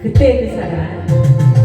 그때 그 사람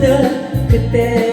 떨구던 그때